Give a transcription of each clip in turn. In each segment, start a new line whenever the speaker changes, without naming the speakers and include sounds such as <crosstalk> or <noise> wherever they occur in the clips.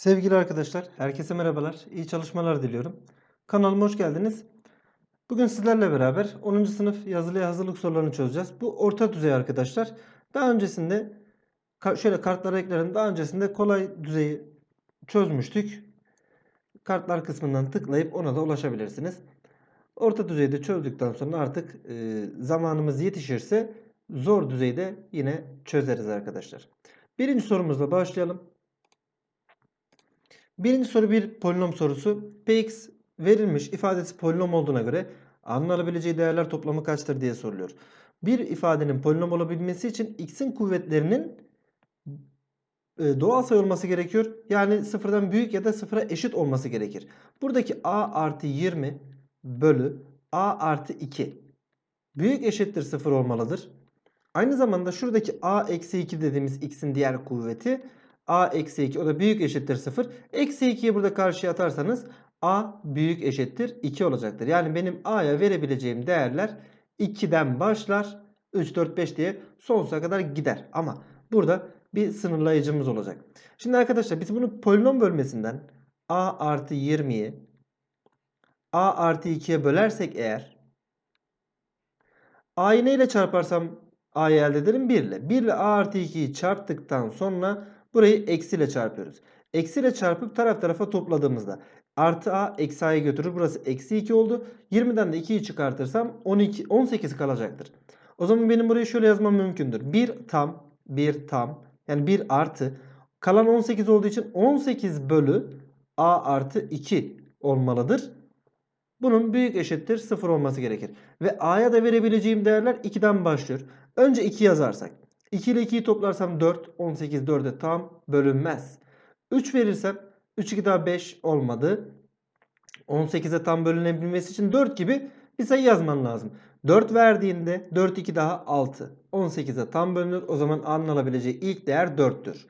Sevgili arkadaşlar, herkese merhabalar. İyi çalışmalar diliyorum. Kanalıma hoş geldiniz. Bugün sizlerle beraber 10. sınıf yazılıya hazırlık sorularını çözeceğiz. Bu orta düzey arkadaşlar. Daha öncesinde şöyle kartlara eklerim. Daha öncesinde kolay düzeyi çözmüştük. Kartlar kısmından tıklayıp ona da ulaşabilirsiniz. Orta düzeyde çözdükten sonra artık e, zamanımız yetişirse zor düzeyde yine çözeriz arkadaşlar. Birinci sorumuzla başlayalım. Birinci soru bir polinom sorusu. Px verilmiş ifadesi polinom olduğuna göre alınabileceği değerler toplamı kaçtır diye soruluyor. Bir ifadenin polinom olabilmesi için x'in kuvvetlerinin e, doğal sayı olması gerekiyor. Yani sıfırdan büyük ya da sıfıra eşit olması gerekir. Buradaki a artı 20 bölü a artı 2 büyük eşittir sıfır olmalıdır. Aynı zamanda şuradaki a eksi 2 dediğimiz x'in diğer kuvveti a eksi 2 o da büyük eşittir 0. Eksi 2'yi burada karşıya atarsanız a büyük eşittir 2 olacaktır. Yani benim a'ya verebileceğim değerler 2'den başlar 3, 4, 5 diye sonsuza kadar gider. Ama burada bir sınırlayıcımız olacak. Şimdi arkadaşlar biz bunu polinom bölmesinden a artı 20'yi a artı 2'ye bölersek eğer a'yı neyle çarparsam a'yı elde ederim 1 ile. 1 ile a artı 2'yi çarptıktan sonra burayı eksiyle çarpıyoruz. Eksiyle çarpıp taraf tarafa topladığımızda artı a eksi a'yı götürür. Burası eksi 2 oldu. 20'den de 2'yi çıkartırsam 12, 18 kalacaktır. O zaman benim burayı şöyle yazmam mümkündür. 1 tam, 1 tam yani 1 artı kalan 18 olduğu için 18 bölü a artı 2 olmalıdır. Bunun büyük eşittir 0 olması gerekir. Ve a'ya da verebileceğim değerler 2'den başlıyor. Önce 2 yazarsak. 2 ile 2'yi toplarsam 4. 18 4'e tam bölünmez. 3 verirsem 3 2 daha 5 olmadı. 18'e tam bölünebilmesi için 4 gibi bir sayı yazman lazım. 4 verdiğinde 4 2 daha 6. 18'e tam bölünür. O zaman a'nın alabileceği ilk değer 4'tür.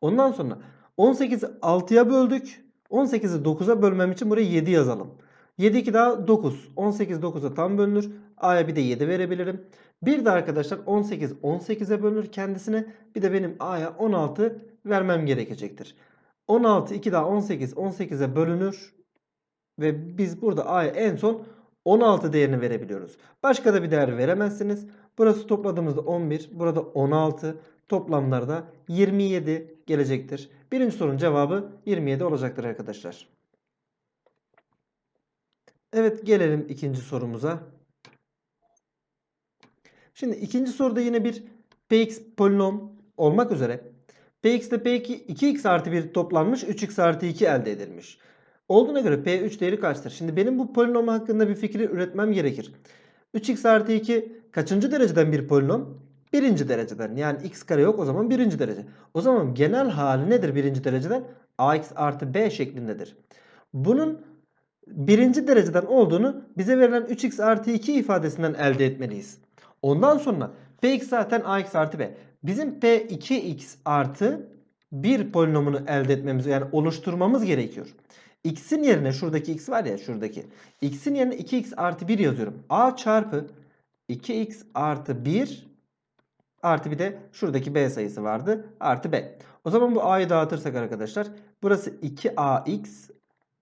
Ondan sonra 18'i 6'ya böldük. 18'i 9'a bölmem için buraya 7 yazalım. 7 2 daha 9. 18 9'a tam bölünür. A'ya bir de 7 verebilirim. Bir de arkadaşlar 18 18'e bölünür kendisine. Bir de benim A'ya 16 vermem gerekecektir. 16 2 daha 18 18'e bölünür. Ve biz burada A'ya en son 16 değerini verebiliyoruz. Başka da bir değer veremezsiniz. Burası topladığımızda 11. Burada 16. Toplamlarda 27 gelecektir. Birinci sorunun cevabı 27 olacaktır arkadaşlar. Evet gelelim ikinci sorumuza. Şimdi ikinci soruda yine bir px polinom olmak üzere px ile p2 2x artı 1 toplanmış 3x artı 2 elde edilmiş. Olduğuna göre p3 değeri kaçtır? Şimdi benim bu polinom hakkında bir fikri üretmem gerekir. 3x artı 2 kaçıncı dereceden bir polinom? Birinci dereceden. Yani x kare yok o zaman birinci derece. O zaman genel hali nedir birinci dereceden? ax artı b şeklindedir. Bunun birinci dereceden olduğunu bize verilen 3x artı 2 ifadesinden elde etmeliyiz. Ondan sonra px zaten ax artı b. Bizim p2x artı 1 polinomunu elde etmemiz yani oluşturmamız gerekiyor. x'in yerine şuradaki x var ya şuradaki. x'in yerine 2x artı 1 yazıyorum. a çarpı 2x artı 1 artı bir de şuradaki b sayısı vardı. Artı b. O zaman bu a'yı dağıtırsak arkadaşlar burası 2ax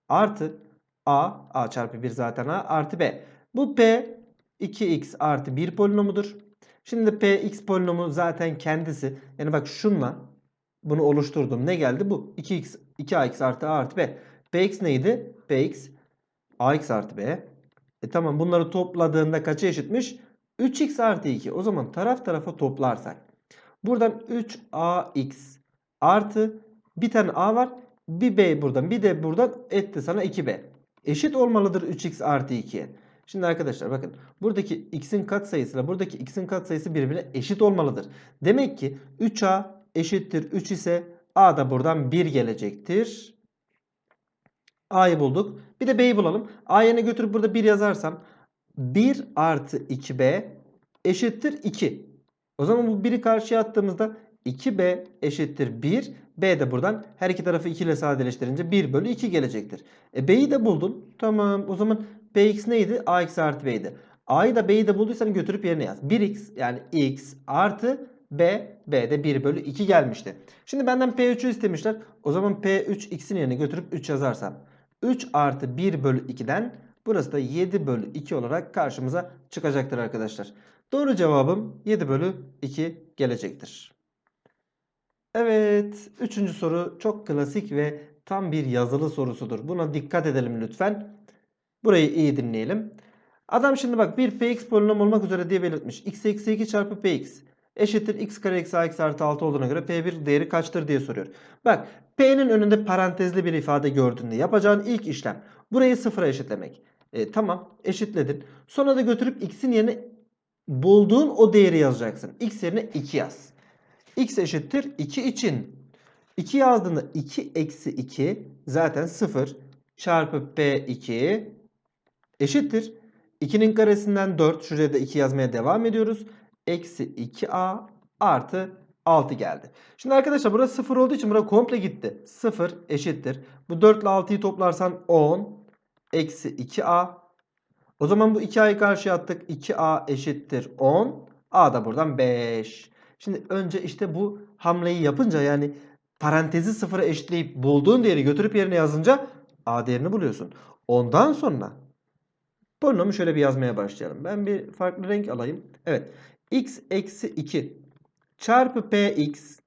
artı a, a çarpı 1 zaten a artı b. Bu p 2x artı 1 polinomudur. Şimdi px polinomu zaten kendisi. Yani bak şunla bunu oluşturdum. Ne geldi? Bu 2x 2ax artı a artı b. px neydi? px ax artı b. E tamam bunları topladığında kaça eşitmiş? 3x artı 2. O zaman taraf tarafa toplarsak. Buradan 3ax artı bir tane a var. Bir b buradan bir de buradan etti sana 2b. Eşit olmalıdır 3x artı 2'ye. Şimdi arkadaşlar bakın buradaki x'in katsayısıyla buradaki x'in katsayısı birbirine eşit olmalıdır. Demek ki 3a eşittir 3 ise a da buradan 1 gelecektir. a'yı bulduk. Bir de b'yi bulalım. a yerine götürüp burada 1 yazarsam 1 artı 2b eşittir 2. O zaman bu 1'i karşıya attığımızda 2b eşittir 1. B de buradan her iki tarafı 2 ile sadeleştirince 1 bölü 2 gelecektir. E B'yi de buldun. Tamam o zaman Bx neydi? Ax artı B'ydi. A'yı da B'yi de bulduysan götürüp yerine yaz. 1x yani x artı B B'de 1 bölü 2 gelmişti. Şimdi benden P3'ü istemişler. O zaman P3 x'in yerine götürüp 3 yazarsam. 3 artı 1 bölü 2'den burası da 7 bölü 2 olarak karşımıza çıkacaktır arkadaşlar. Doğru cevabım 7 bölü 2 gelecektir. Evet. Üçüncü soru çok klasik ve tam bir yazılı sorusudur. Buna dikkat edelim lütfen. Burayı iyi dinleyelim. Adam şimdi bak bir px polinom olmak üzere diye belirtmiş. x eksi 2 çarpı px eşittir x kare eksi ax artı 6 olduğuna göre p1 değeri kaçtır diye soruyor. Bak p'nin önünde parantezli bir ifade gördüğünde yapacağın ilk işlem burayı sıfıra eşitlemek. E, tamam eşitledin. Sonra da götürüp x'in yerine bulduğun o değeri yazacaksın. x yerine 2 yaz. x eşittir 2 için 2 yazdığında 2 eksi 2 zaten 0 çarpı p2 eşittir. 2'nin karesinden 4 şuraya da 2 yazmaya devam ediyoruz. Eksi 2a artı 6 geldi. Şimdi arkadaşlar burası 0 olduğu için burası komple gitti. 0 eşittir. Bu 4 ile 6'yı toplarsan 10 eksi 2a. O zaman bu 2a'yı karşıya attık. 2a eşittir 10. A da buradan 5. Şimdi önce işte bu hamleyi yapınca yani parantezi sıfıra eşitleyip bulduğun değeri götürüp yerine yazınca a değerini buluyorsun. Ondan sonra polinomu şöyle bir yazmaya başlayalım. Ben bir farklı renk alayım. Evet. x eksi 2 çarpı px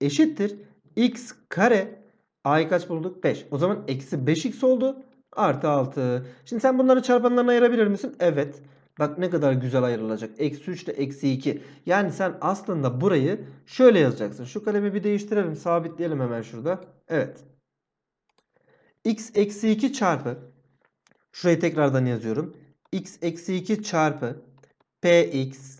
eşittir. x kare a'yı kaç bulduk? 5. O zaman eksi 5x oldu. Artı 6. Şimdi sen bunları çarpanlarına ayırabilir misin? Evet. Bak ne kadar güzel ayrılacak. Eksi 3 ile eksi 2. Yani sen aslında burayı şöyle yazacaksın. Şu kalemi bir değiştirelim. Sabitleyelim hemen şurada. Evet. x eksi 2 çarpı. Şurayı tekrardan yazıyorum. x eksi 2 çarpı px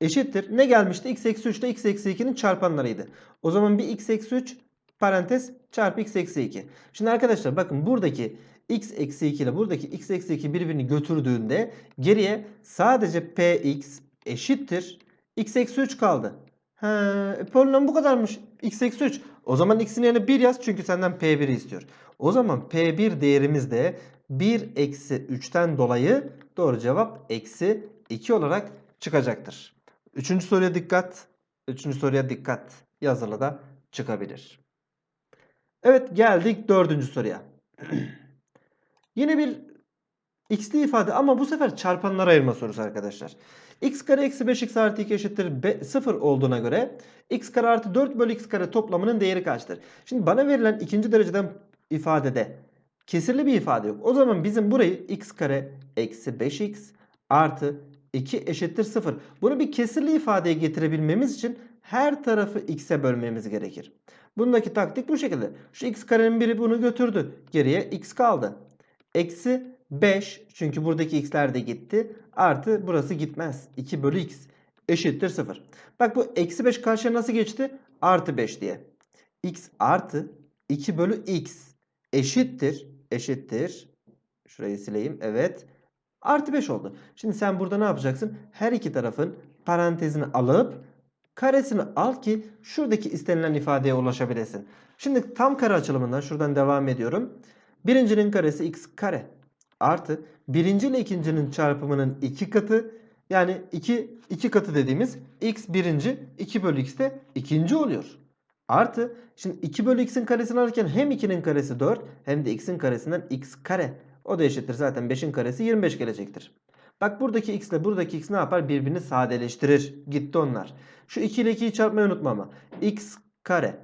eşittir. Ne gelmişti? x eksi 3 ile x eksi 2'nin çarpanlarıydı. O zaman bir x eksi 3 parantez çarpı x eksi 2. Şimdi arkadaşlar bakın buradaki x eksi 2 ile buradaki x eksi 2 birbirini götürdüğünde geriye sadece px eşittir. x eksi 3 kaldı. He, polinom bu kadarmış. x eksi 3. O zaman x'in yerine 1 yaz çünkü senden p1'i istiyor. O zaman p1 değerimiz de 1 eksi 3'ten dolayı doğru cevap eksi 2 olarak çıkacaktır. Üçüncü soruya dikkat. Üçüncü soruya dikkat. Yazılı da çıkabilir. Evet geldik dördüncü soruya. <clears throat> Yine bir x'li ifade ama bu sefer çarpanlara ayırma sorusu arkadaşlar. x kare eksi 5x artı 2 eşittir 0 olduğuna göre x kare artı 4 bölü x kare toplamının değeri kaçtır? Şimdi bana verilen ikinci dereceden ifadede kesirli bir ifade yok. O zaman bizim burayı x kare eksi 5x artı 2 eşittir 0. Bunu bir kesirli ifadeye getirebilmemiz için her tarafı x'e bölmemiz gerekir. Bundaki taktik bu şekilde. Şu x karenin biri bunu götürdü. Geriye x kaldı. Eksi 5 çünkü buradaki x'ler de gitti. Artı burası gitmez. 2 bölü x eşittir 0. Bak bu eksi 5 karşıya nasıl geçti? Artı 5 diye. x artı 2 bölü x eşittir. Eşittir. Şurayı sileyim. Evet. Artı 5 oldu. Şimdi sen burada ne yapacaksın? Her iki tarafın parantezini alıp karesini al ki şuradaki istenilen ifadeye ulaşabilesin. Şimdi tam kare açılımından şuradan devam ediyorum. Birincinin karesi x kare artı birinci ile ikincinin çarpımının iki katı yani 2 2 katı dediğimiz x birinci 2 bölü x de ikinci oluyor. Artı şimdi 2 bölü x'in karesini alırken hem 2'nin karesi 4 hem de x'in karesinden x kare. O da eşittir zaten 5'in karesi 25 gelecektir. Bak buradaki x ile buradaki x ne yapar? Birbirini sadeleştirir. Gitti onlar. Şu 2 ile 2'yi çarpmayı unutma ama. x kare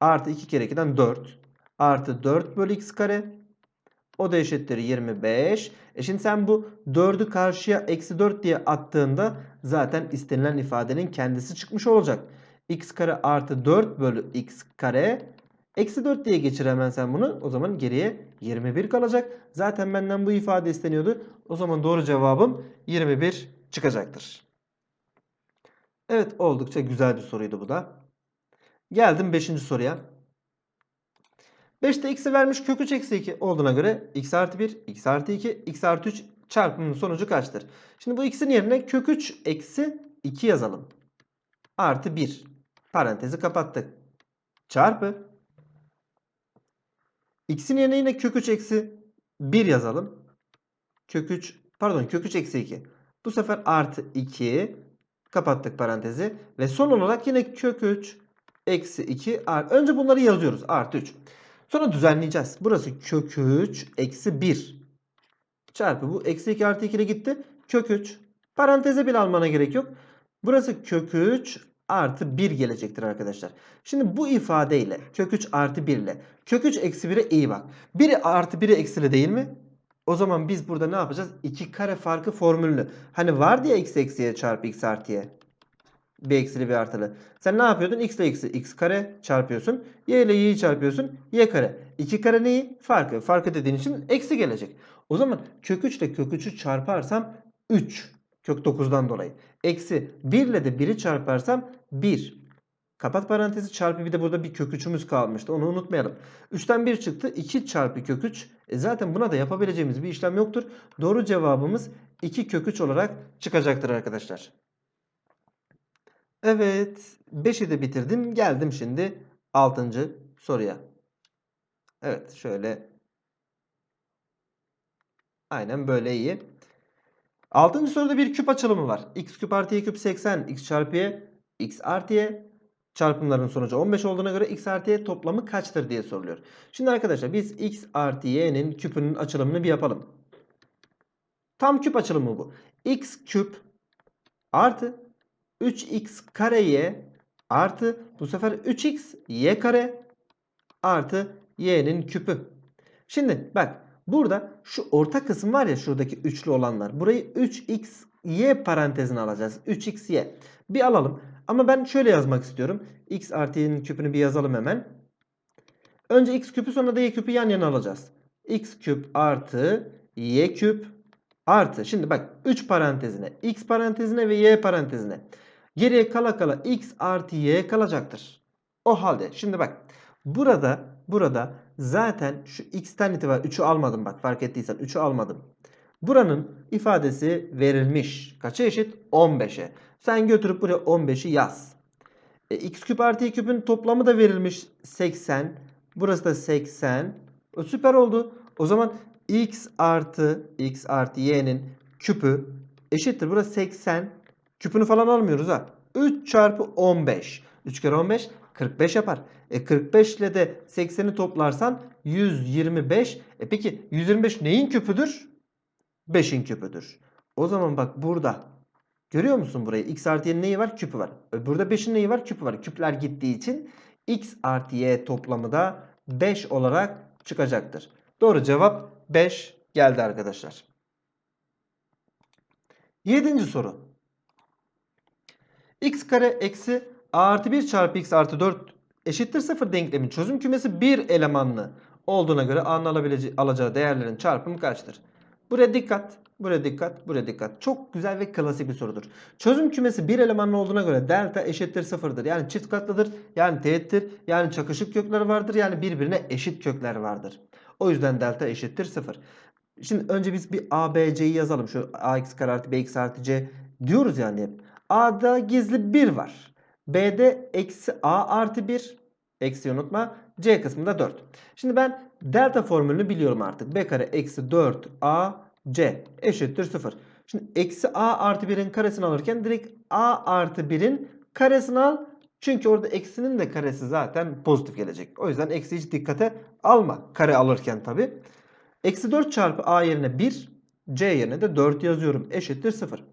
artı 2 kere 2'den 4 artı 4 bölü x kare o da eşittir 25. E şimdi sen bu 4'ü karşıya eksi 4 diye attığında zaten istenilen ifadenin kendisi çıkmış olacak. X kare artı 4 bölü x kare eksi 4 diye geçir hemen sen bunu. O zaman geriye 21 kalacak. Zaten benden bu ifade isteniyordu. O zaman doğru cevabım 21 çıkacaktır. Evet oldukça güzel bir soruydu bu da. Geldim 5. soruya. 5'te x'i vermiş kök 3 eksi 2 olduğuna göre x artı 1, x artı 2, x artı 3 çarpımının sonucu kaçtır? Şimdi bu x'in yerine kök 3 eksi 2 yazalım. Artı 1. Parantezi kapattık. Çarpı. x'in yerine yine kök 3 eksi 1 yazalım. Kök 3 pardon kök 3 eksi 2. Bu sefer artı 2 Kapattık parantezi. Ve son olarak yine kök 3 eksi 2 artı. Önce bunları yazıyoruz. Artı 3. Sonra düzenleyeceğiz. Burası kök 3 eksi 1. Çarpı bu eksi 2 artı 2 ile gitti. Kök 3. Paranteze bile almana gerek yok. Burası kök 3 artı 1 gelecektir arkadaşlar. Şimdi bu ifadeyle kök 3 artı 1 ile kök 3 eksi 1'e iyi bak. 1 artı 1'e eksili değil mi? O zaman biz burada ne yapacağız? 2 kare farkı formülünü. Hani vardı ya x eksiye çarpı x artıya. Bir eksili bir artılı. Sen ne yapıyordun? x ile x'i x kare çarpıyorsun. y ile y'yi çarpıyorsun. y kare. 2 kare neyi? Farkı. Farkı dediğin için eksi gelecek. O zaman kök 3 ile kök 3'ü çarparsam 3. Kök 9'dan dolayı. Eksi 1 ile de 1'i çarparsam 1. Kapat parantezi çarpı bir de burada bir kök 3'ümüz kalmıştı. Onu unutmayalım. 3'ten 1 çıktı. 2 çarpı kök 3. E zaten buna da yapabileceğimiz bir işlem yoktur. Doğru cevabımız 2 kök 3 olarak çıkacaktır arkadaşlar. Evet. 5'i de bitirdim. Geldim şimdi 6. soruya. Evet şöyle. Aynen böyle iyi. 6. soruda bir küp açılımı var. x küp artı y küp 80. x çarpı y. x artı y. Çarpımların sonucu 15 olduğuna göre x artı y toplamı kaçtır diye soruluyor. Şimdi arkadaşlar biz x artı y'nin küpünün açılımını bir yapalım. Tam küp açılımı bu. x küp artı 3x kare y artı bu sefer 3x y kare artı y'nin küpü. Şimdi bak burada şu orta kısım var ya şuradaki üçlü olanlar. Burayı 3x y parantezine alacağız. 3x y. Bir alalım. Ama ben şöyle yazmak istiyorum. x artı y'nin küpünü bir yazalım hemen. Önce x küpü sonra da y küpü yan yana alacağız. x küp artı y küp artı. Şimdi bak 3 parantezine x parantezine ve y parantezine. Geriye kala kala x artı y kalacaktır. O halde şimdi bak burada burada zaten şu x'ten itibaren 3'ü almadım bak fark ettiysen 3'ü almadım. Buranın ifadesi verilmiş. Kaça eşit? 15'e. Sen götürüp buraya 15'i yaz. E, x küp artı y küpün toplamı da verilmiş 80. Burası da 80. O süper oldu. O zaman x artı x artı y'nin küpü eşittir. Burası 80. Küpünü falan almıyoruz ha. 3 çarpı 15. 3 kere 15 45 yapar. E 45 ile de 80'i toplarsan 125. E peki 125 neyin küpüdür? 5'in küpüdür. O zaman bak burada görüyor musun burayı? X artı y'nin neyi var? Küpü var. E burada 5'in neyi var? Küpü var. Küpler gittiği için x artı y toplamı da 5 olarak çıkacaktır. Doğru cevap 5 geldi arkadaşlar. 7. soru. x kare eksi a artı 1 çarpı x artı 4 eşittir 0 denklemin çözüm kümesi bir elemanlı olduğuna göre a'nın alabileceği, alacağı değerlerin çarpımı kaçtır? Buraya dikkat, buraya dikkat, buraya dikkat. Çok güzel ve klasik bir sorudur. Çözüm kümesi bir elemanlı olduğuna göre delta eşittir sıfırdır. Yani çift katlıdır, yani teğettir, yani çakışık kökler vardır, yani birbirine eşit kökler vardır. O yüzden delta eşittir sıfır. Şimdi önce biz bir a, b, c'yi yazalım. Şu ax kare artı bx artı c diyoruz yani a'da gizli 1 var. B'de eksi a artı 1. Eksi unutma. C kısmında 4. Şimdi ben delta formülünü biliyorum artık. B kare eksi 4 A C eşittir 0. Şimdi eksi A artı 1'in karesini alırken direkt A artı 1'in karesini al. Çünkü orada eksinin de karesi zaten pozitif gelecek. O yüzden eksi hiç dikkate alma. Kare alırken tabi. Eksi 4 çarpı A yerine 1. C yerine de 4 yazıyorum. Eşittir 0.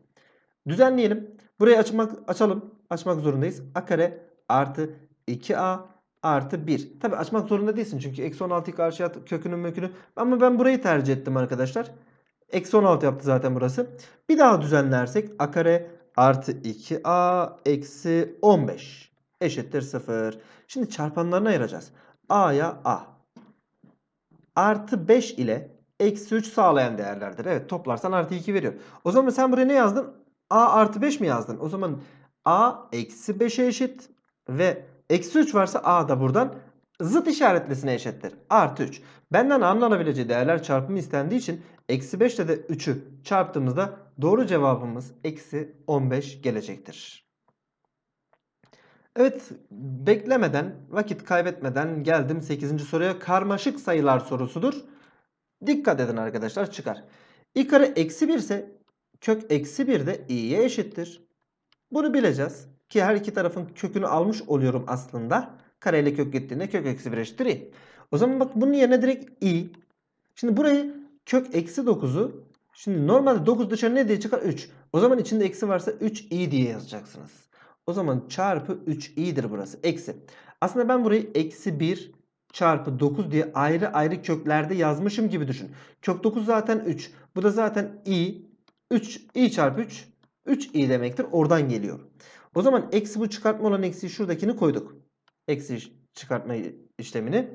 Düzenleyelim. Burayı açmak, açalım. Açmak zorundayız. A kare artı 2A artı 1. Tabi açmak zorunda değilsin çünkü eksi 16'yı karşıya at kökünün mökünü. Ama ben burayı tercih ettim arkadaşlar. Eksi 16 yaptı zaten burası. Bir daha düzenlersek a kare artı 2a eksi 15 eşittir 0. Şimdi çarpanlarını ayıracağız. a'ya a. Artı 5 ile eksi 3 sağlayan değerlerdir. Evet toplarsan artı 2 veriyor. O zaman sen buraya ne yazdın? a artı 5 mi yazdın? O zaman a eksi 5'e eşit ve Eksi 3 varsa A da buradan zıt işaretlisine eşittir. Artı 3. Benden A'nın alabileceği değerler çarpımı istendiği için eksi 5 ile de 3'ü çarptığımızda doğru cevabımız eksi 15 gelecektir. Evet beklemeden vakit kaybetmeden geldim 8. soruya karmaşık sayılar sorusudur. Dikkat edin arkadaşlar çıkar. i kare eksi 1 ise kök eksi 1 de i'ye eşittir. Bunu bileceğiz. Ki her iki tarafın kökünü almış oluyorum aslında. Kareyle kök gittiğinde kök eksi 1 eşittir i. O zaman bak bunun yerine direkt i. Şimdi burayı kök eksi 9'u şimdi normalde 9 dışarı ne diye çıkar? 3. O zaman içinde eksi varsa 3i diye yazacaksınız. O zaman çarpı 3i'dir burası. Eksi. Aslında ben burayı eksi 1 çarpı 9 diye ayrı ayrı köklerde yazmışım gibi düşün. Kök 9 zaten 3. Bu da zaten i. 3 i çarpı 3 3i demektir. Oradan geliyor. O zaman eksi bu çıkartma olan eksiği şuradakini koyduk. Eksi çıkartma işlemini.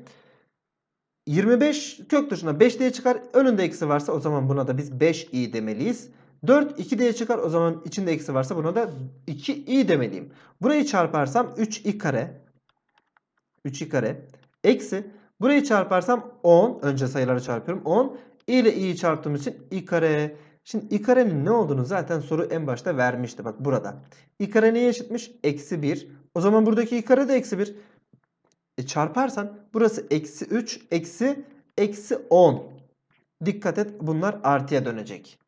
25 kök dışına 5 diye çıkar. Önünde eksi varsa o zaman buna da biz 5i demeliyiz. 4 2 diye çıkar. O zaman içinde eksi varsa buna da 2i demeliyim. Burayı çarparsam 3i kare. 3i kare. Eksi. Burayı çarparsam 10. Önce sayıları çarpıyorum. 10. i ile i'yi çarptığım için i kare. Şimdi i karenin ne olduğunu zaten soru en başta vermişti. Bak burada. i kare neye eşitmiş? Eksi 1. O zaman buradaki i kare de eksi 1. E çarparsan burası eksi 3 eksi eksi 10. Dikkat et bunlar artıya dönecek.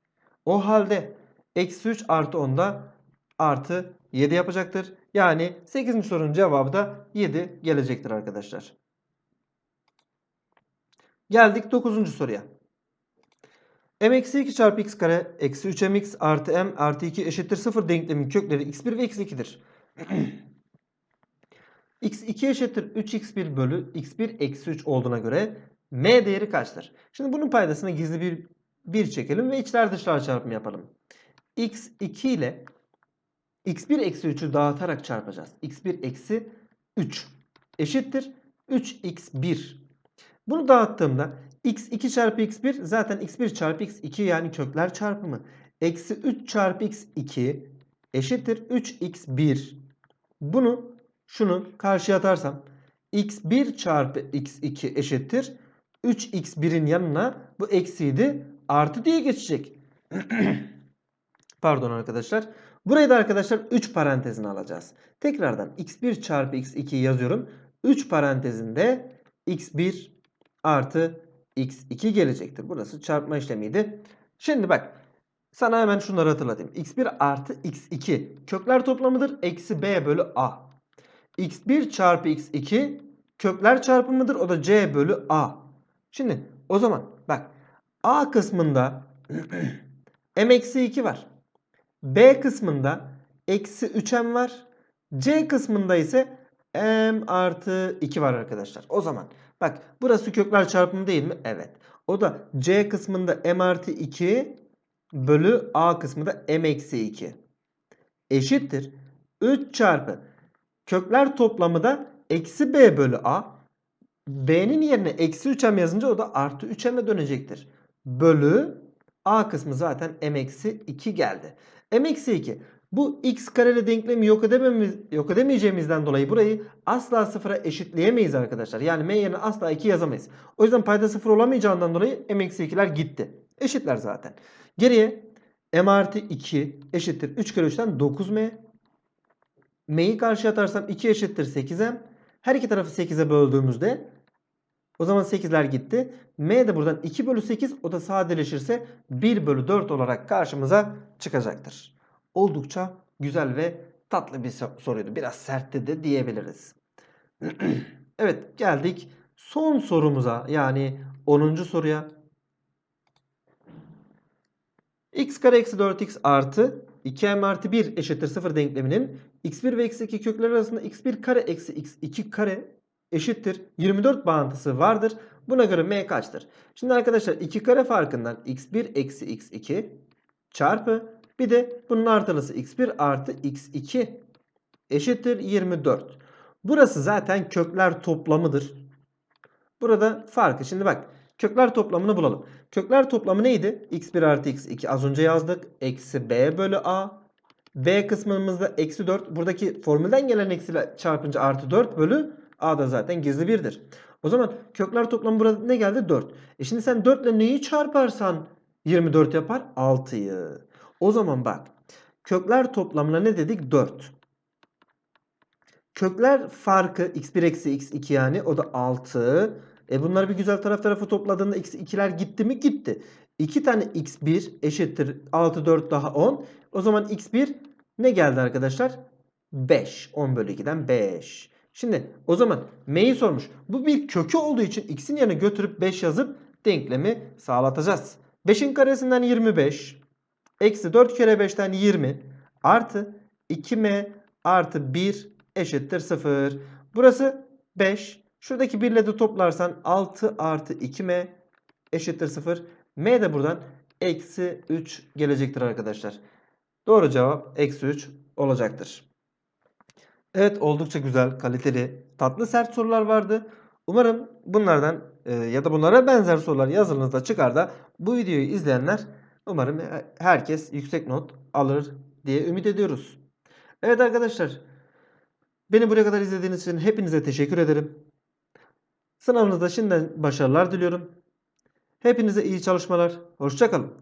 O halde eksi 3 artı 10 da artı 7 yapacaktır. Yani 8. sorunun cevabı da 7 gelecektir arkadaşlar. Geldik 9. soruya. M eksi 2 çarpı x kare eksi 3mx artı m artı 2 eşittir 0 denklemin kökleri x1 ve x2'dir. <clears throat> x2 eşittir 3x1 bölü x1 eksi 3 olduğuna göre m değeri kaçtır? Şimdi bunun paydasına gizli bir 1 çekelim ve içler dışlar çarpımı yapalım. x2 ile x1 eksi 3'ü dağıtarak çarpacağız. x1 eksi 3 eşittir 3x1. Bunu dağıttığımda x2 çarpı x1 zaten x1 çarpı x2 yani kökler çarpımı. Eksi 3 çarpı x2 eşittir 3x1. Bunu şunu karşıya atarsam x1 çarpı x2 eşittir 3x1'in yanına bu eksiydi artı diye geçecek. <clears throat> Pardon arkadaşlar. Burayı da arkadaşlar 3 parantezine alacağız. Tekrardan x1 çarpı x2 yazıyorum. 3 parantezinde x1 artı x2 gelecektir. Burası çarpma işlemiydi. Şimdi bak sana hemen şunları hatırlatayım. x1 artı x2 kökler toplamıdır. Eksi b bölü a. x1 çarpı x2 kökler çarpımıdır. O da c bölü a. Şimdi o zaman bak a kısmında <clears throat> m eksi 2 var. b kısmında eksi 3m var. c kısmında ise m artı 2 var arkadaşlar. O zaman bak burası kökler çarpımı değil mi? Evet. O da c kısmında m artı 2 bölü a kısmında m eksi 2 eşittir. 3 çarpı kökler toplamı da eksi b bölü a. b'nin yerine eksi 3m yazınca o da artı 3m'e dönecektir. Bölü a kısmı zaten m eksi 2 geldi. m eksi 2 bu x kareli denklemi yok, edememiz, yok edemeyeceğimizden dolayı burayı asla sıfıra eşitleyemeyiz arkadaşlar. Yani m yerine asla 2 yazamayız. O yüzden payda sıfır olamayacağından dolayı m eksi 2'ler gitti. Eşitler zaten. Geriye m artı 2 eşittir 3 kere 3'ten 9m. m'yi karşıya atarsam 2 eşittir 8m. Her iki tarafı 8'e böldüğümüzde o zaman 8'ler gitti. M de buradan 2 bölü 8 o da sadeleşirse 1 bölü 4 olarak karşımıza çıkacaktır. Oldukça güzel ve tatlı bir soruydu. Biraz sertti de diyebiliriz. <clears throat> evet geldik son sorumuza yani 10. soruya. x kare eksi 4x artı 2m artı 1 eşittir 0 denkleminin x1 ve x2 kökleri arasında x1 kare eksi x2 kare eşittir 24 bağıntısı vardır. Buna göre m kaçtır? Şimdi arkadaşlar 2 kare farkından x1 eksi x2 çarpı bir de bunun artılısı x1 artı x2 eşittir 24. Burası zaten kökler toplamıdır. Burada farkı. Şimdi bak kökler toplamını bulalım. Kökler toplamı neydi? x1 artı x2 az önce yazdık. Eksi b bölü a. b kısmımızda eksi 4. Buradaki formülden gelen eksiyle çarpınca artı 4 bölü a da zaten gizli 1'dir. O zaman kökler toplamı burada ne geldi? 4. E şimdi sen 4 ile neyi çarparsan 24 yapar? 6'yı. O zaman bak kökler toplamına ne dedik? 4. Kökler farkı x1 eksi x2 yani o da 6. E bunları bir güzel taraf tarafı topladığında x2'ler gitti mi? Gitti. 2 tane x1 eşittir 6 4 daha 10. O zaman x1 Ne geldi arkadaşlar? 5. 10 bölü 2'den 5. Şimdi o zaman m'yi sormuş. Bu bir kökü olduğu için x'in yerine götürüp 5 yazıp denklemi sağlatacağız. 5'in karesinden 25. Eksi 4 kere 5'ten 20. Artı 2m artı 1 eşittir 0. Burası 5. Şuradaki 1 ile de toplarsan 6 artı 2m eşittir 0. m de buradan eksi 3 gelecektir arkadaşlar. Doğru cevap eksi 3 olacaktır. Evet oldukça güzel, kaliteli, tatlı sert sorular vardı. Umarım bunlardan e, ya da bunlara benzer sorular yazınızda çıkar da bu videoyu izleyenler umarım he- herkes yüksek not alır diye ümit ediyoruz. Evet arkadaşlar beni buraya kadar izlediğiniz için hepinize teşekkür ederim. Sınavınızda şimdiden başarılar diliyorum. Hepinize iyi çalışmalar. Hoşçakalın.